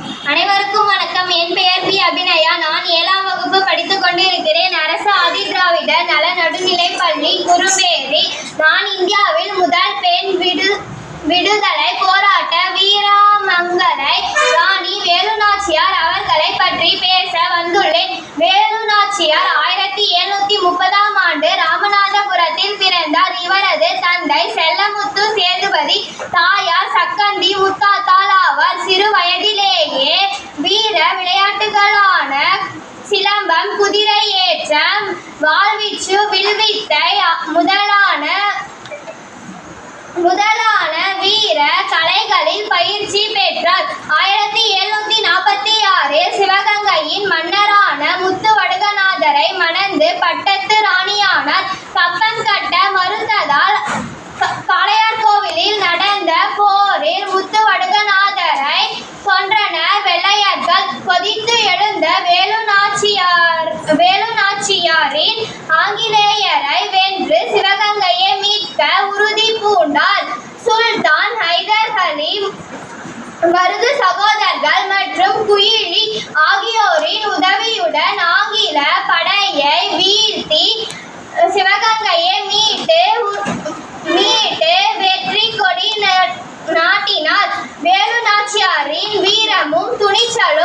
அனைவருக்கும் வணக்கம். என் பெயர் பி. அபிநயா. நான் ஏழாம் வகுப்பு படித்துக் கொண்டிருக்கிறேன். அரசு ஆதிதிராவிட நல நடுநிலை பள்ளி குரும்பேரி நான் இந்தியாவில் முதல் பெண் விடு விடுதலை போராட்ட வீராமங்கலை ராணி வேலுநாச்சியார் அவர்களை பற்றி பேச வந்துள்ளேன். வேலுநாச்சியார் ஆயிரத்தி எழுநூத்தி முப்பதாம் ஆண்டு ராமநாதபுரத்தில் பிறந்தார். இவரது தந்தை செல்லமுத்து சேதுபதி தாயார் சக்கந்தி முத்தாத்தால் ஆவார் சிறு வயது விளையாட்டுகளான சிலம்பம் குதிரை ஏற்றம் வாழ்வீச்சு வில்வித்தை முதலான முதலான வீர கலைகளில் பயிற்சி பெற்றார். ஆயிரத்தி எழுநூத்தி நாற்பத்தி ஆறில் சிவகங்கையின் மன்னரான முத்து வடுகநாதரை மணந்து பட்டத்து ராணி மருது சகோதரர்கள் மற்றும் குயிலி ஆகியோரின் உதவியுடன் ஆங்கில படையை வீழ்த்தி சிவகங்கையை மீட்டு மீட்டு வெற்றி கொடி நாட்டினார் நாட்டினார். வேலுநாச்சியாரின் வீரமும் துணிச்சலும்